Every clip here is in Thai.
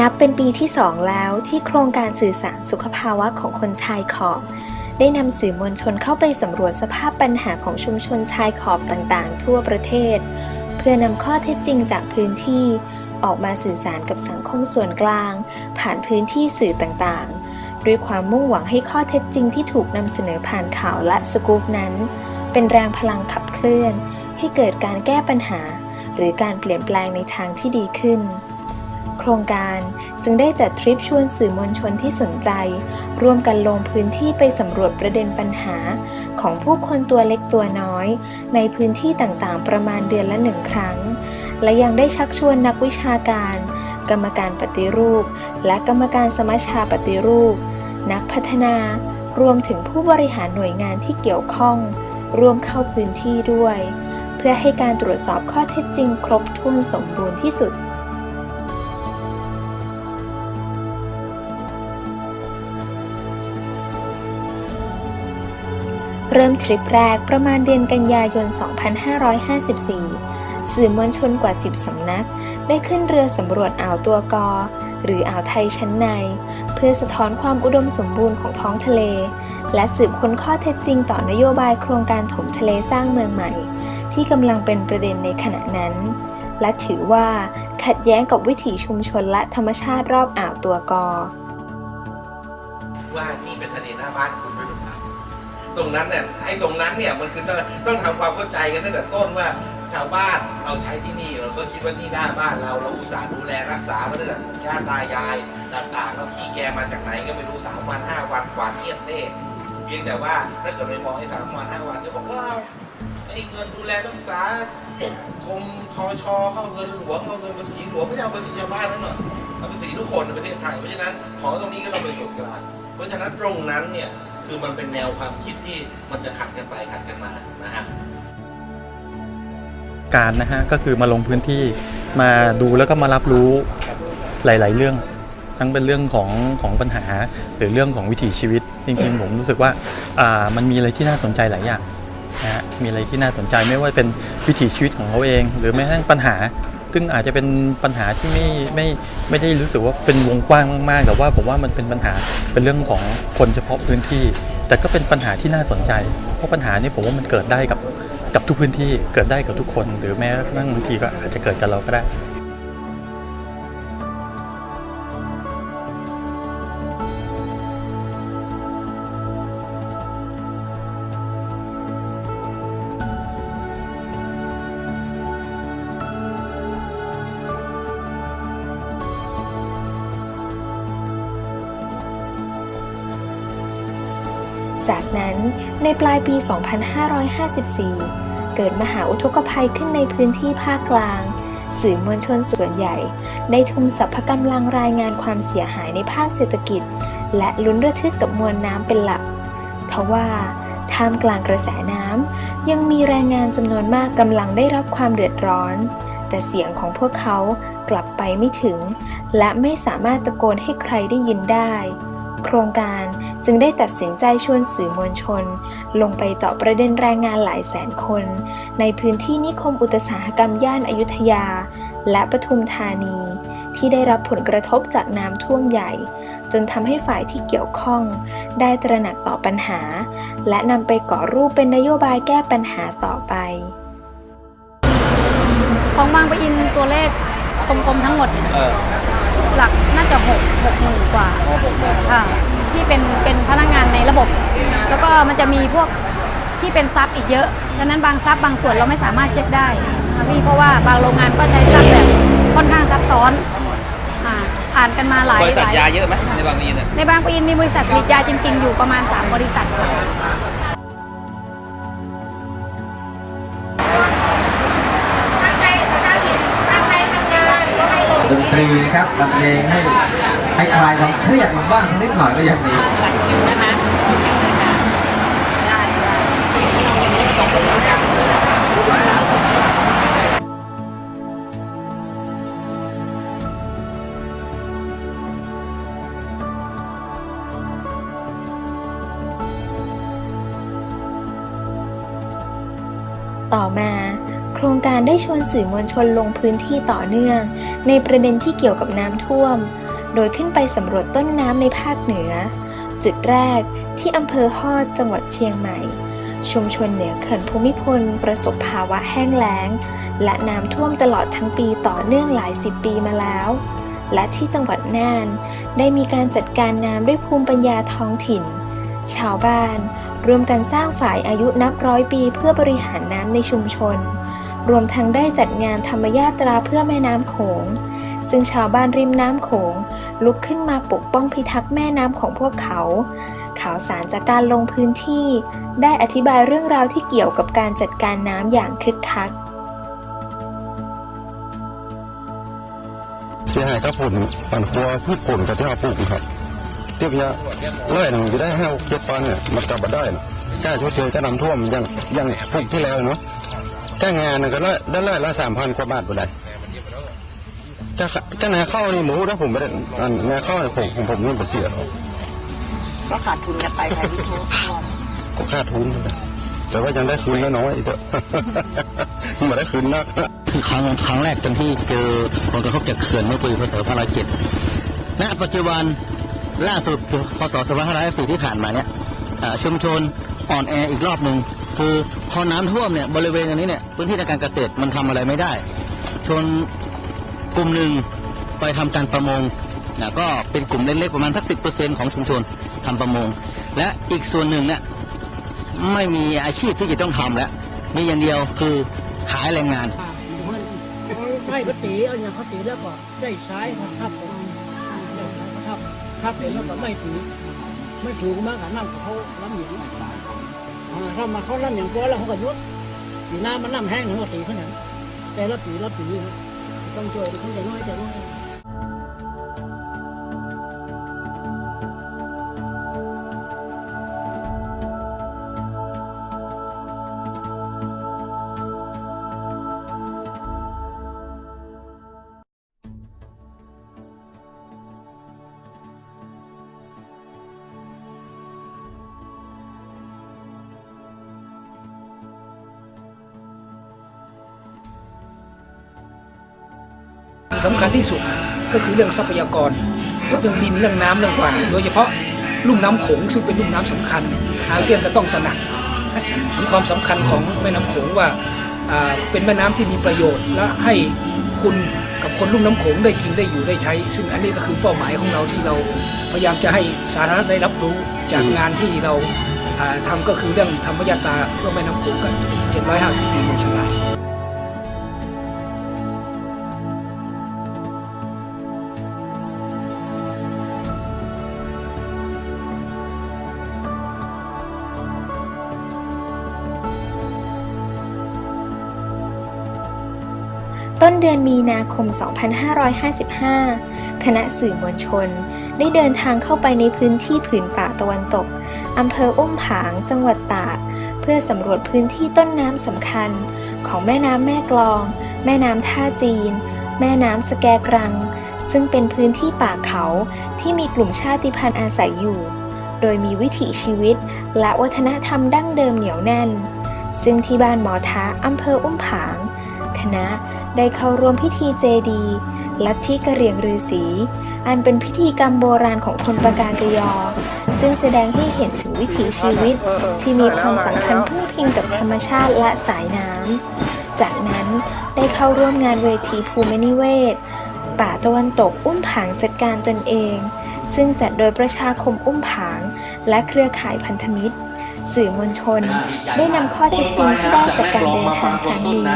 นับเป็นปีที่สองแล้วที่โครงการสื่อสารสุขภาวะของคนชายขอบ ได้นำสื่อมวลชนเข้าไปสำรวจสภาพปัญหาของชุมชนชายขอบต่างๆ ทั่วประเทศ เพื่อนำข้อเท็จจริงจากพื้นที่ออกมาสื่อสารกับสังคมส่วนกลาง ผ่านพื้นที่สื่อต่างๆ ด้วยความมุ่งหวังให้ข้อเท็จจริงที่ถูกนำเสนอผ่านข่าวและสกู๊ปนั้น เป็นแรงพลังขับเคลื่อน ให้เกิดการแก้ปัญหา หรือการเปลี่ยนแปลงในทางที่ดีขึ้น โครงการจึงได้จัดทริปชวนสื่อมวลชนที่สนใจ ร่วมกันลงพื้นที่ไปสำรวจประเด็นปัญหา ของผู้คนตัวเล็กตัวน้อย ในพื้นที่ต่างๆ ประมาณเดือนละหนึ่งครั้ง และยังได้ชักชวนนักวิชาการ กรรมการปฏิรูป และกรรมการสมัชชาปฏิรูป นักพัฒนารวมถึงผู้บริหารหน่วยงานที่เกี่ยวข้อง ร่วมเข้าพื้นที่ด้วย เพื่อให้การตรวจสอบข้อเท็จจริงครบถ้วนสมบูรณ์ที่สุด เริ่มทริปแรกประมาณเดือนกันยายน 2554 สื่อมวลชนกว่า 10 สำนัก ได้ขึ้นเรือสำรวจอ่าวตัวกอ หรืออ่าวไทยชั้นใน เพื่อสะท้อนความอุดมสมบูรณ์ของท้องทะเล และสืบค้นข้อเท็จจริงต่อนโยบายโครงการถมทะเลสร้างเมืองใหม่ ที่กำลังเป็นประเด็นในขณะนั้น และถือว่าขัดแย้งกับวิถีชุมชนและธรรมชาติรอบอ่าวตัวกอ ว่านี่เป็นทะเลหน้าบ้านคุณ ตรงนั้นเนี่ยไอ้ตรงนั้นเนี่ยมันคือต้องต้องทำความเข้าใจกันตั้งแต่ต้นว่าชาวบ้านเราใช้ที่นี่เราก็คิดว่านี่หน้าบ้านเราเราอุตส่าห์ดูแลรักษามาตั้งแต่ปู่ย่าตายายต่างๆแล้วพี่แกมาจากไหนก็ไม่รู้สามวันห้าวันกว่าเทียบเน่เพียงแต่ว่าถ้าเกิดไปมองไอ้สามวันห้าวันก็บอกว่าไอ้เงินดูแลรักษากรมทอชอเข้าเงินหลวงเอาเงินภาษีหลวงไม่ได้เอาภาษีชาวบ้านแล้วหน่อยเอาภาษีทุกคนในประเทศไทยเพราะฉะนั้นขอตรงนี้ก็ต้องไปส่วนกลางเพราะฉะนั้นตรงนั้นเนี่ย คือมันเป็นแนวความคิดที่มันจะขัดกันไปขัดกันมานะฮะการนะฮะก็คือมาลงพื้นที่มาดูแล้วก็มารับรู้หลาย ๆ เรื่อง ทั้งเป็นเรื่องของของปัญหา หรือเรื่องของวิถีชีวิต จริง ๆ ผมรู้สึกว่าอ่ามันมีอะไรที่น่าสนใจหลายอย่างนะฮะมีอะไรที่น่าสนใจไม่ว่าเป็นวิถีชีวิตของเขาเอง หรือแม้กระทั่งปัญหา ซึ่งอาจจะเป็นปัญหาที่ไม่ไม่ไม่ได้รู้สึกว่าเป็นวงกว้างมากๆแต่ว่าผมว่ามันเป็นปัญหาเป็นเรื่องของคนเฉพาะพื้นที่ แต่ก็เป็นปัญหาที่น่าสนใจ เพราะปัญหานี้ผมว่ามันเกิดได้กับกับทุกพื้นที่เกิดได้กับทุกคน หรือแม้กระทั่งบางทีก็อาจจะเกิดกับเราก็ได้ ปลายปี 2554 เกิดมหาอุทกภัยขึ้นในพื้นที่ภาคกลาง สื่อมวลชนส่วนใหญ่ได้ทุ่มสรรพกำลังรายงานความเสียหายในภาคเศรษฐกิจ และลุ้นระทึกกับมวลน้ำเป็นหลัก ทว่าท่ามกลางกระแสน้ำยังมีแรงงานจำนวนมากกำลังได้รับความเดือดร้อน แต่เสียงของพวกเขากลับไปไม่ถึง และไม่สามารถตะโกนให้ใครได้ยินได้ โครงการจึงได้ตัดสินใจชวนสื่อมวลชน ลงไปเจาะประเด็นแรงงานหลายแสนคน ในพื้นที่นิคมอุตสาหกรรมย่านอายุทยา และปทุมธานี ที่ได้รับผลกระทบจากน้ำท่วมใหญ่ จนทำให้ฝ่ายที่เกี่ยวข้อง ได้ตระหนักต่อปัญหา และนำไปก่อรูปเป็นนโยบายแก้ปัญหาต่อไป ของบางปะอินตัวเลขกลมๆทั้งหมดเนี่ย หลักน่าจะหกหกหมื่นกว่าค่ะที่เป็นเป็นพนักงานในระบบ แล้วก็มันจะมีพวกที่เป็นซับอีกเยอะดังนั้นบางซับบางส่วนเราไม่สามารถเช็คได้นะคะพี่เพราะว่าบางโรงงานก็ใช้ซับแบบค่อนข้างซับซ้อนอ่าผ่านกันมาหลายบริษัทหลยาเยอะไหมในบางนี้เนี่ยในบางปะอินมีบริษัทผลิตยาจริง ๆ อยู่ประมาณ 3 บริษัทค่ะ ตรีนะครับบรรเลงให้ให้คลายความเครียดลงบ้างนิดหน่อยก็ยังดี ได้ชวนสื่อมวลชนลงพื้นที่ต่อเนื่อง ในประเด็นที่เกี่ยวกับน้ำท่วม โดยขึ้นไปสำรวจต้นน้ำในภาคเหนือ จุดแรกที่อำเภอฮอดจังหวัดเชียงใหม่ ชุมชนเหนือเขื่อนภูมิพล ประสบภาวะแห้งแล้ง และน้ำท่วมตลอดทั้งปีต่อเนื่องหลายสิบปีมาแล้วและที่จังหวัดน่าน ได้มีการจัดการน้ำด้วยภูมิปัญญาท้องถิ่น ชาวบ้านรวมกันสร้างฝ่ายอายุนับร้อยปีเพื่อบริหารน้ำในชุมชน รวมทั้งได้จัดงานธรรมยาตราเพื่อแม่น้ำโขง ซึ่งชาวบ้านริมน้ำโขง ลุกขึ้นมาปกป้องพิทักษ์แม่น้ำของพวกเขา ข่าวสารจากการลงพื้นที่ ได้อธิบายเรื่องราวที่เกี่ยวกับการจัดการน้ำอย่างคึกคักเสียหายครับผลปันครัวพืชผลกับที่เราปลูกครับเทียบยาไร่หนึ่งจะได้ห้าเจ็ดปันเนี่ยมันกลับมาได้นะกล้าชดเชยก็นำท่วมอยังอยังปลูกที่แล้วเนาะ แก้งานน่ะก็ได้ได้ไร่ละสามพันกว่าบาทไปได้จะจะนาข้าวนี่หมูนะผมไม่ได้อันนาข้าวเนี่ยผมของผมนี่เป็นเสียก็ขาดทุนกันไปค่ะพี่ทุกก็ค่าทุนนะแต่ว่ายังได้คืนแล้วน้อยอีกเด้อไม่ได้คืนนักคือครั้งครั้งแรกตอนที่เจอผลกระทบจากเขื่อนเมื่อปีพศ2507ณปัจจุบันล่าสุดพศ2554ที่ผ่านมาเนี่ยอ่าชุมชนอ่อนแออีกรอบหนึ่ง คือพอน้ำท่วมเนี่ยบริเวณอันนี้เนี่ยพื้นที่ทางการเกษตรมันทำอะไรไม่ได้ ชนกลุ่มหนึ่งไปทำการประมงนะก็เป็นกลุ่มเล็กๆประมาณสักสิของชุมชนทำประมง และอีกส่วนหนึ่งเนี่ยไม่มีอาชีพที่จะต้องทำแล้ว มีอย่างเดียวคือขายแรงงานไม่เขาตีเอาอย่างเขาตีแล้วก็ได้ใช้ครับครับผมครับครับแล้วก็ไม่ถือไม่ถือก็มากับน้ำของเขาล้ำอย่างอ่า เขามาเขาล่ำอย่างตัวแล้วเขาก็ยุดตีน้ำมันน้ำแห้งหมดตีเขานั่นแต่ละตีละตีต้องช่วยต้องใจะน้อยจะน้อย สำคัญที่สุดก็คือเรื่องทรัพยากร เรื่องดินเรื่องน้ำเรื่องป่าโดยเฉพาะลุ่มน้ำโขงซึ่งเป็นลุ่มน้ำสำคัญ อาเซียนก็ต้องตระหนักถึงความสำคัญของแม่น้ำโขงว่าเป็นแม่น้ำที่มีประโยชน์ และให้คุณกับคนลุ่มน้ำโขงได้กินได้อยู่ได้ใช้ ซึ่งอันนี้ก็คือเป้าหมายของเราที่เราพยายามจะให้สาธารณะได้รับรู้จากงานที่เราอ่าทำก็คือเรื่องธรรมยาตาเพื่อแม่น้ำโขงกัน750 ปีเมืองเชียงราย ต้นเดือนมีนาคม 2555 คณะสื่อมวลชน ได้เดินทางเข้าไปในพื้นที่ผืนป่าตะวันตก อำเภออุ้มผาง จังหวัดตาก เพื่อสำรวจพื้นที่ต้นน้ำสำคัญ ของแม่น้ำแม่กลอง แม่น้ำท่าจีน แม่น้ำสแกกรัง ซึ่งเป็นพื้นที่ป่าเขาที่มีกลุ่มชาติพันธุ์อาศัยอยู่ โดยมีวิถีชีวิต และวัฒนธรรมดั้งเดิมเหนียวแน่น ซึ่งที่บ้านหมอท้าอำเภออุ้มผาง คณะ ได้เข้าร่วมพิธีเจดีลัทธิกะเหรี่ยงฤาษีอันเป็นพิธีกรรมโบราณของคนปากากยอ ซึ่งแสดงให้เห็นถึงวิถีชีวิต ที่มีความสัมพันธ์พึ่งพิงกับธรรมชาติและสายน้ำ จากนั้นได้เข้าร่วมงานเวทีภูมินิเวศ ป่าตะวันตกอุ้มผางจัดการตนเอง ซึ่งจัดโดยประชาคมอุ้มผาง และเครือข่ายพันธมิตร สื่อมวลชน ได้นำข้อเท็จจริงที่ได้จากการเดินทางครั้งนี้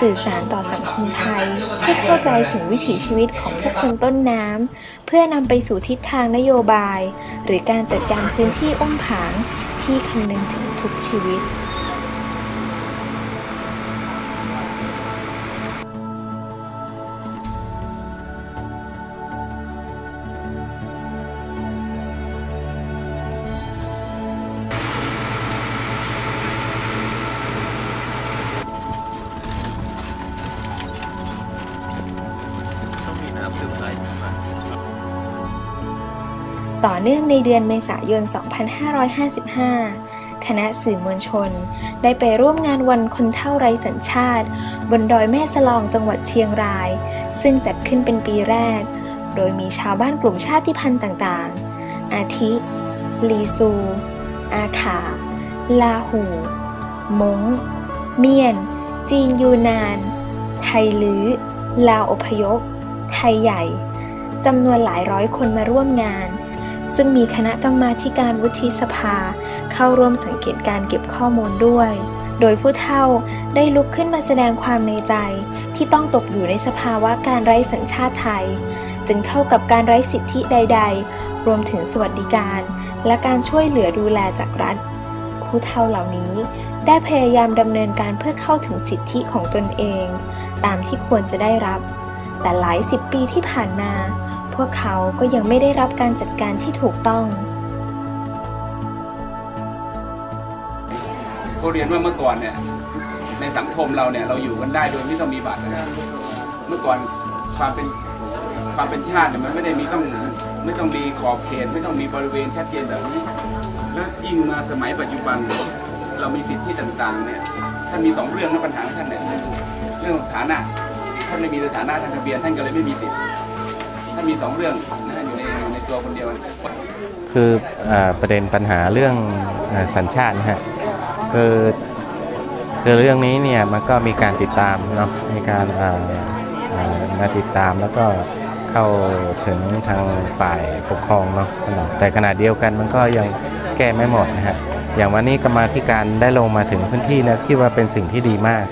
สื่อสารต่อสังคมไทย ให้เข้าใจถึงวิถีชีวิตของผู้คนต้นน้ำ เพื่อนำไปสู่ทิศทางนโยบาย หรือการจัดการพื้นที่อุ้มผางที่คำนึงถึงทุกชีวิต ต่อเนื่องในเดือนเมษายน 2555 คณะสื่อมวลชน ได้ไปร่วมงานวันคนเท่าไรสัญชาติ บนดอยแม่สลองจังหวัดเชียงราย ซึ่งจัดขึ้นเป็นปีแรก โดยมีชาวบ้านกลุ่มชาติพันธุ์ต่างๆ อาทิ ลีซู อาขา ลาหู มง เมียน จีนยูนาน ไทยลื้อลาวอพยพ ไทยใหญ่จำนวนหลายร้อยคนมาร่วมงาน ซึ่งมีคณะกรรมาการวุฒิสภา เข้าร่วมสังเกตการเก็บข้อมูลด้วย โดยผู้เฒ่าได้ลุกขึ้นมาแสดงความในใจ ที่ต้องตกอยู่ในสภาวะการไร้สัญชาติไทย จึงเท่ากับการไร้สิทธิใด ๆ รวมถึงสวัสดิการ และการช่วยเหลือดูแลจากรัฐ ผู้เฒ่าเหล่านี้ได้พยายามดำเนินการเพื่อเข้าถึงสิทธิของตนเอง ตามที่ควรจะได้รับ แต่หลายสิบปีที่ผ่านมา พวกเขาก็ยังไม่ได้รับการจัดการที่ถูกต้องก็เรียนว่าเมื่อก่อนเนี่ยในสังคมเราเนี่ยเราอยู่กันได้โดยไม่ต้องมีบัตรนะครับเมื่อก่อนความเป็นความเป็นชาติเนี่ยมันไม่ได้มีต้องไม่ต้องมีขอบเขตไม่ต้องมีบริเวณชัดเจนแบบนี้ แล้วยิ่งมาสมัยปัจจุบัน เรามีสิทธิต่างๆเนี่ยท่านมีสองเรื่องนะปัญหาของท่านเนี่ยเรื่องสถานะท่านไม่มีสถานะทางทะเบียนท่านก็เลยไม่มีสิทธิ์ ท่านมีสองเรื่องนะอยู่ในในตัวคนเดียว คืออประเด็นปัญหาเรื่องอสัญชาตินะฮะคือคือเรื่องนี้เนี่ยมันก็มีการติดตามเนาะมีการมาติดตามแล้วก็เข้าถึงทางฝ่ายปกครองเนาะแต่ขณะเดียวกันมันก็ยังแก้ไม่หมดนะฮะอย่างวันนี้กรรมาธิการได้ลงมาถึงพื้นที่นะคิดว่าเป็นสิ่งที่ดีมาก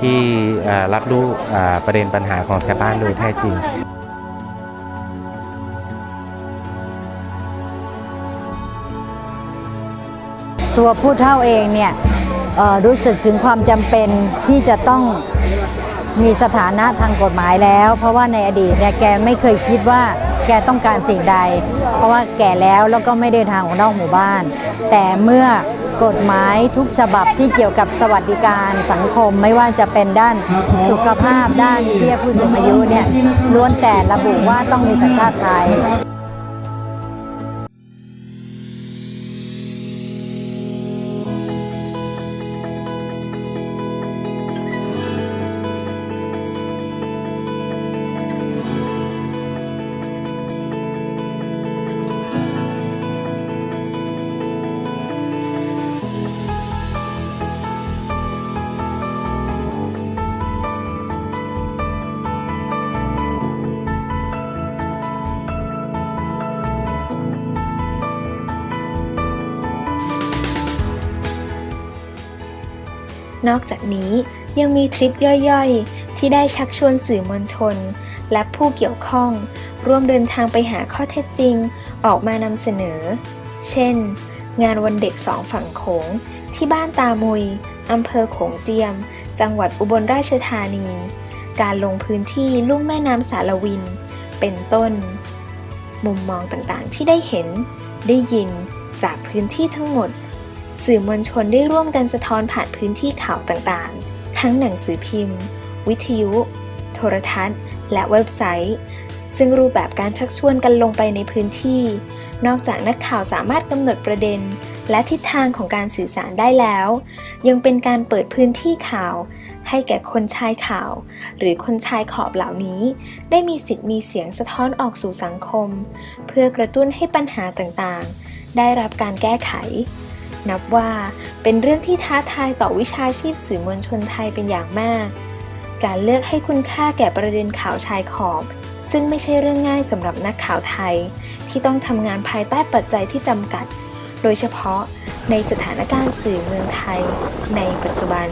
ที่รับรู้ประเด็นปัญหาของชาวบ้านโดยแท้จริง ตัวผู้เฒ่าเองเนี่ยรู้สึกถึงความจำเป็นที่จะต้องมีสถานะทางกฎหมายแล้ว เพราะว่าในอดีตเนี่ยแกไม่เคยคิดว่าแกต้องการสิ่งใด เพราะว่าแก่แล้วแล้วก็ไม่ได้ทางออกนอกหมู่บ้าน แต่เมื่อกฎหมายทุกฉบับที่เกี่ยวกับสวัสดิการสังคมไม่ว่าจะเป็นด้านสุขภาพด้านเบี้ยผู้สูงอายุเนี่ยล้วนแต่ระบุว่าต้องมีสัญชาติไทย นอกจากนี้ยังมีทริปย่อยๆ ที่ได้ชักชวนสื่อมวลชน และผู้เกี่ยวข้อง ร่วมเดินทางไปหาข้อเท็จจริง ออกมานำเสนอ เช่น งานวันเด็กสองฝั่งโขง ที่บ้านตามุยอำเภอโขงเจียม จังหวัดอุบลราชธานี การลงพื้นที่ลุ่มแม่น้ำสารวิน เป็นต้น มุมมองต่างๆที่ได้เห็น ได้ยินจากพื้นที่ทั้งหมด สื่อมวลชนได้ร่วมกันสะท้อนผ่านพื้นที่ข่าวต่างๆ ทั้งหนังสือพิมพ์ วิทยุ โทรทัศน์ และเว็บไซต์ ซึ่งรูปแบบการชักชวนกันลงไปในพื้นที่ นอกจากนักข่าวสามารถกำหนดประเด็น และทิศทางของการสื่อสารได้แล้ว ยังเป็นการเปิดพื้นที่ข่าว ให้แก่คนชายข่าว หรือคนชายขอบเหล่านี้ ได้มีสิทธิ์มีเสียงสะท้อนออกสู่สังคม เพื่อกระตุ้นให้ปัญหาต่างๆ ได้รับการแก้ไข นับว่าเป็นเรื่องที่ท้าทายต่อวิชาชีพสื่อมวลชนไทยเป็นอย่างมาก การเลือกให้คุณค่าแก่ประเด็นข่าวชายขอบ ซึ่งไม่ใช่เรื่องง่ายสำหรับนักข่าวไทย ที่ต้องทำงานภายใต้ปัจจัยที่จำกัด โดยเฉพาะในสถานการณ์สื่อเมืองไทยในปัจจุบัน